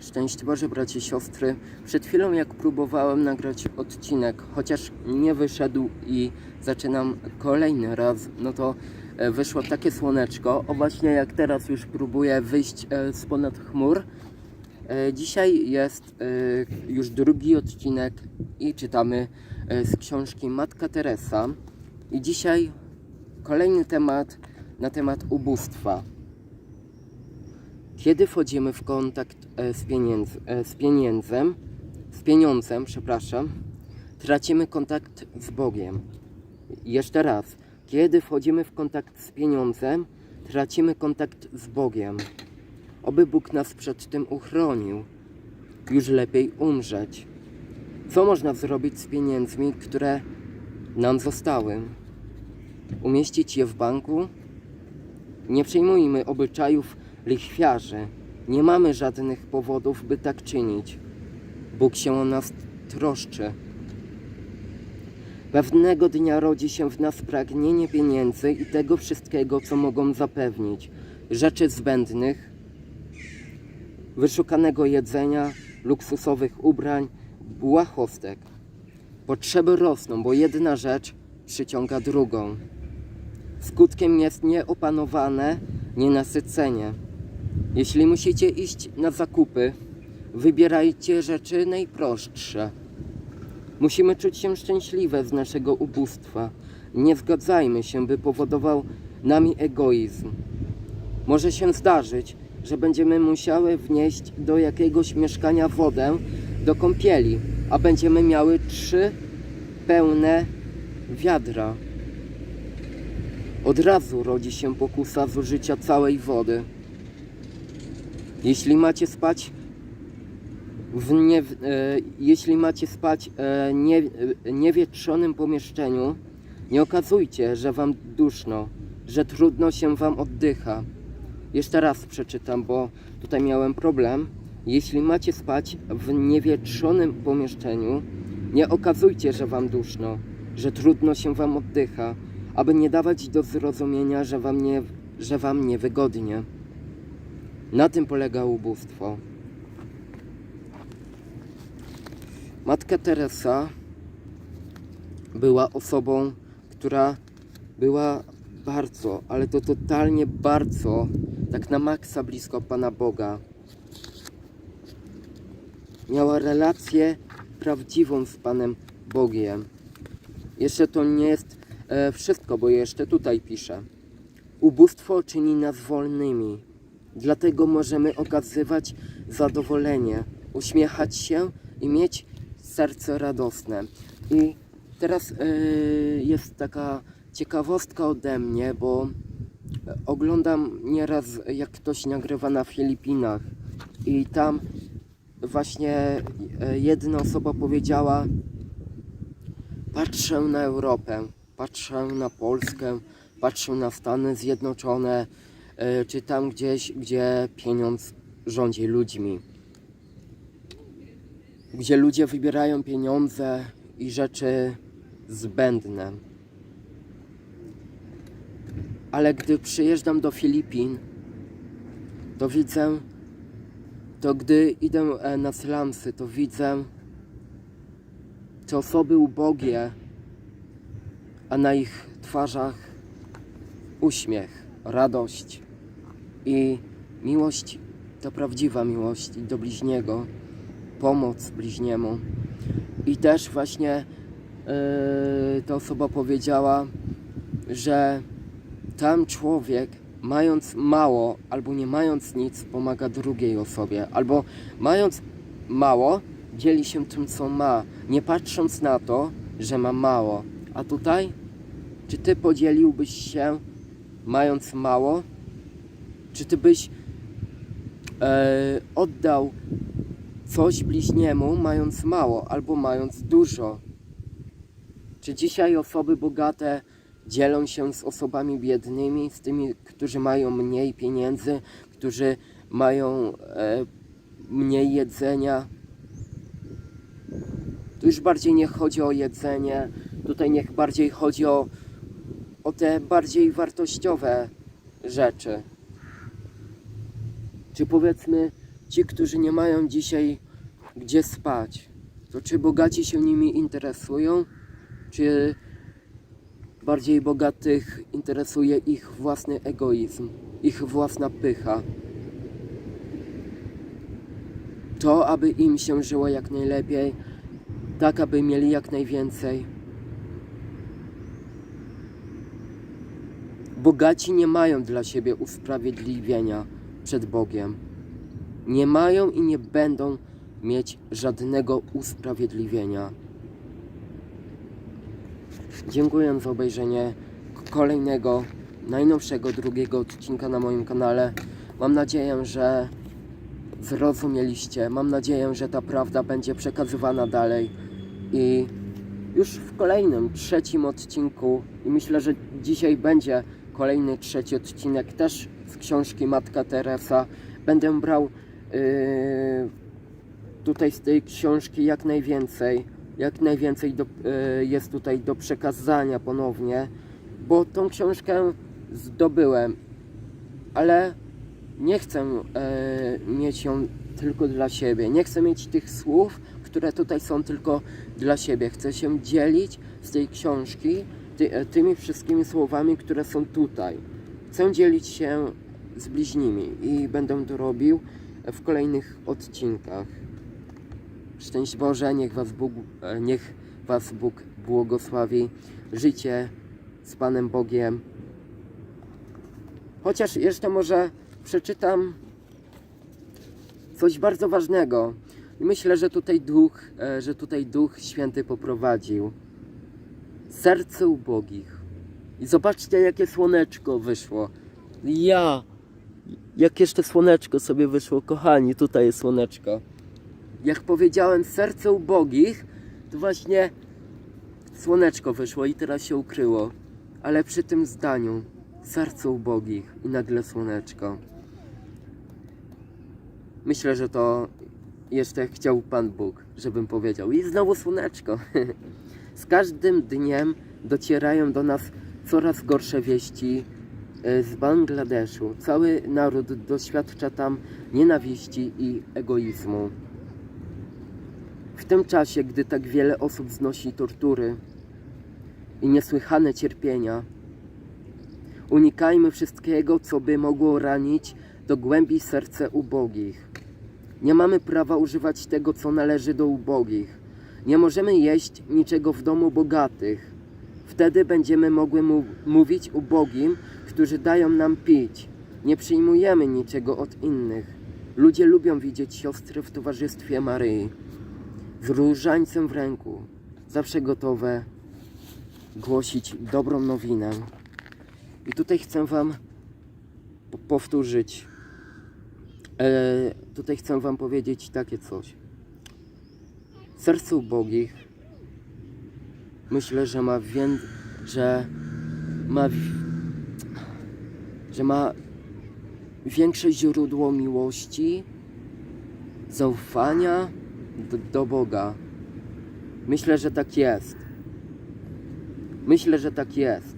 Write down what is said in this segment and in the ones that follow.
Szczęść Boże, bracie siostry. Przed chwilą, jak próbowałem nagrać odcinek, chociaż nie wyszedł i zaczynam kolejny raz, no to e, wyszło takie słoneczko. O właśnie jak teraz już próbuję wyjść e, z ponad chmur. E, Dzisiaj jest już drugi odcinek i czytamy z książki Matka Teresa. I dzisiaj kolejny temat na temat ubóstwa. Kiedy wchodzimy w kontakt z, pieniędz, e, z pieniędzem, z pieniądzem, przepraszam, tracimy kontakt z Bogiem. Jeszcze raz. Kiedy wchodzimy w kontakt z pieniądzem, tracimy kontakt z Bogiem. Oby Bóg nas przed tym uchronił. Już lepiej umrzeć. Co można zrobić z pieniędzmi, które nam zostały? Umieścić je w banku? Nie przyjmujmy obyczajów lichwiarzy. Nie mamy żadnych powodów, by tak czynić. Bóg się o nas troszczy. Pewnego dnia rodzi się w nas pragnienie pieniędzy i tego wszystkiego, co mogą zapewnić. Rzeczy zbędnych, wyszukanego jedzenia, luksusowych ubrań, błahostek. Potrzeby rosną, bo jedna rzecz przyciąga drugą. Skutkiem jest nieopanowane nienasycenie. Jeśli musicie iść na zakupy, wybierajcie rzeczy najprostsze. Musimy czuć się szczęśliwe z naszego ubóstwa. Nie zgadzajmy się, by powodował nami egoizm. Może się zdarzyć, że będziemy musiały wnieść do jakiegoś mieszkania wodę do kąpieli, a będziemy miały trzy pełne wiadra. Od razu rodzi się pokusa zużycia całej wody. Jeśli macie spać w nie, e, jeśli macie spać e, nie, e, niewietrzonym pomieszczeniu, nie okazujcie, że wam duszno, że trudno się wam oddycha. Jeszcze raz przeczytam, bo tutaj miałem problem. Jeśli macie spać w niewietrzonym pomieszczeniu, nie okazujcie, że wam duszno, że trudno się wam oddycha, aby nie dawać do zrozumienia, że wam, nie, że wam niewygodnie. Na tym polega ubóstwo. Matka Teresa była osobą, która była bardzo, ale to totalnie bardzo, tak na maksa blisko Pana Boga. Miała relację prawdziwą z Panem Bogiem. Jeszcze to nie jest e, wszystko, bo jeszcze tutaj pisze. Ubóstwo czyni nas wolnymi, dlatego możemy okazywać zadowolenie, uśmiechać się i mieć serce radosne. I teraz e, jest taka ciekawostka ode mnie, bo oglądam nieraz jak ktoś nagrywa na Filipinach i tam właśnie e, jedna osoba powiedziała patrzę na Europę, patrzę na Polskę, patrzę na Stany Zjednoczone, e, czy tam gdzieś, gdzie pieniądz rządzi ludźmi. Gdzie ludzie wybierają pieniądze i rzeczy zbędne. Ale gdy przyjeżdżam do Filipin, to widzę, to gdy idę e, na slumsy, to widzę te osoby ubogie, a na ich twarzach uśmiech, radość i miłość to prawdziwa miłość do bliźniego, pomoc bliźniemu. I też właśnie yy, ta osoba powiedziała, że tam człowiek, mając mało albo nie mając nic, pomaga drugiej osobie, albo mając mało, dzieli się tym, co ma, nie patrząc na to, że ma mało. A tutaj, czy ty podzieliłbyś się, mając mało? Czy ty byś e, oddał coś bliźniemu, mając mało, albo mając dużo? Czy dzisiaj osoby bogate dzielą się z osobami biednymi, z tymi, którzy mają mniej pieniędzy, którzy mają e, mniej jedzenia? Tu już bardziej nie chodzi o jedzenie, tutaj niech bardziej chodzi o, o te bardziej wartościowe rzeczy. Czy powiedzmy ci, którzy nie mają dzisiaj gdzie spać, to czy bogaci się nimi interesują, czy bardziej bogatych interesuje ich własny egoizm, ich własna pycha? To, aby im się żyło jak najlepiej, tak aby mieli jak najwięcej. Bogaci nie mają dla siebie usprawiedliwienia przed Bogiem. Nie mają i nie będą mieć żadnego usprawiedliwienia. Dziękuję za obejrzenie kolejnego, najnowszego, drugiego odcinka na moim kanale. Mam nadzieję, że zrozumieliście. Mam nadzieję, że ta prawda będzie przekazywana dalej i już w kolejnym, trzecim odcinku i myślę, że dzisiaj będzie kolejny trzeci odcinek też z książki Matka Teresa. Będę brał yy, tutaj z tej książki jak najwięcej, jak najwięcej do, yy, jest tutaj do przekazania ponownie, bo tą książkę zdobyłem, ale nie chcę e, mieć ją tylko dla siebie. Nie chcę mieć tych słów, które tutaj są tylko dla siebie. Chcę się dzielić z tej książki ty, tymi wszystkimi słowami, które są tutaj. Chcę dzielić się z bliźnimi i będę to robił w kolejnych odcinkach. Szczęść Boże, niech Was Bóg, e, niech Was Bóg błogosławi. Życie z Panem Bogiem. Chociaż jeszcze może przeczytam coś bardzo ważnego. Myślę, że tutaj duch, e, że tutaj duch święty poprowadził. Serce ubogich. I zobaczcie, jakie słoneczko wyszło. Ja, jak jeszcze słoneczko sobie wyszło, kochani, tutaj jest słoneczko. Jak powiedziałem, serce ubogich, to właśnie słoneczko wyszło i teraz się ukryło. Ale przy tym zdaniu, serce ubogich i nagle słoneczko. Myślę, że to jeszcze chciał Pan Bóg, żebym powiedział. I znowu słoneczko. Z każdym dniem docierają do nas coraz gorsze wieści e, z Bangladeszu. Cały naród doświadcza tam nienawiści i egoizmu. W tym czasie, gdy tak wiele osób znosi tortury i niesłychane cierpienia, unikajmy wszystkiego, co by mogło ranić do głębi serce ubogich. Nie mamy prawa używać tego, co należy do ubogich. Nie możemy jeść niczego w domu bogatych. Wtedy będziemy mogły mu mówić ubogim, którzy dają nam pić. Nie przyjmujemy niczego od innych. Ludzie lubią widzieć siostry w towarzystwie Maryi. Z różańcem w ręku, zawsze gotowe głosić dobrą nowinę. I tutaj chcę Wam po- powtórzyć. E, tutaj chcę Wam powiedzieć takie coś. Serce ubogich myślę, że ma wię... że ma że ma większe źródło miłości, zaufania do, do Boga. Myślę, że tak jest. Myślę, że tak jest.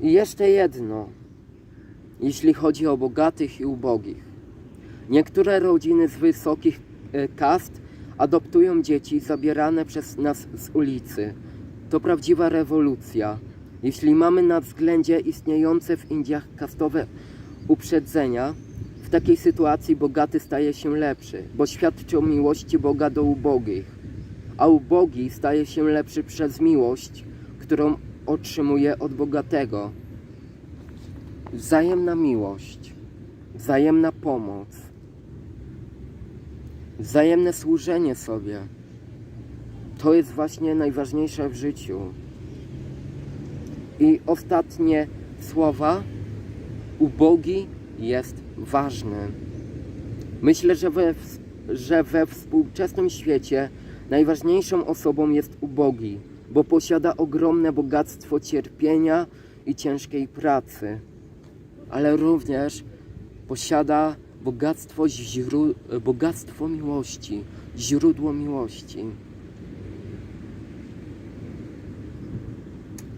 I jeszcze jedno, jeśli chodzi o bogatych i ubogich. Niektóre rodziny z wysokich e, kast adoptują dzieci zabierane przez nas z ulicy. To prawdziwa rewolucja. Jeśli mamy na względzie istniejące w Indiach kastowe uprzedzenia, w takiej sytuacji bogaty staje się lepszy, bo świadczy o miłości Boga do ubogich, a ubogi staje się lepszy przez miłość, którą otrzymuje od bogatego. Wzajemna miłość, wzajemna pomoc, wzajemne służenie sobie. To jest właśnie najważniejsze w życiu. I ostatnie słowa. Ubogi jest ważny. Myślę, że we, że we współczesnym świecie najważniejszą osobą jest ubogi, bo posiada ogromne bogactwo cierpienia i ciężkiej pracy, ale również posiada bogactwo, źró- bogactwo miłości, źródło miłości.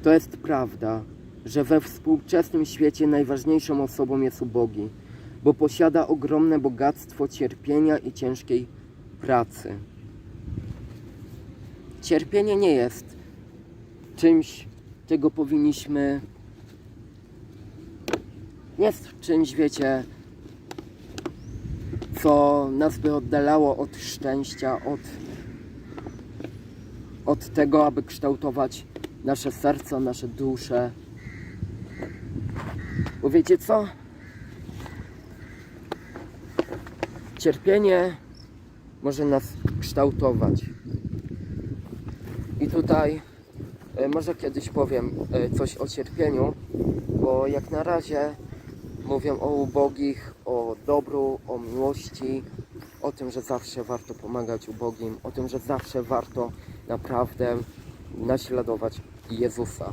To jest prawda, że we współczesnym świecie najważniejszą osobą jest ubogi, bo posiada ogromne bogactwo cierpienia i ciężkiej pracy. Cierpienie nie jest czymś, czego powinniśmy. Nie jest czymś, wiecie, co nas by oddalało od szczęścia, od, od tego, aby kształtować nasze serca, nasze dusze. Bo wiecie co? Cierpienie może nas kształtować. I tutaj e, może kiedyś powiem e, coś o cierpieniu, bo jak na razie mówię o ubogich, o dobru, o miłości, o tym, że zawsze warto pomagać ubogim, o tym, że zawsze warto naprawdę naśladować Jezusa.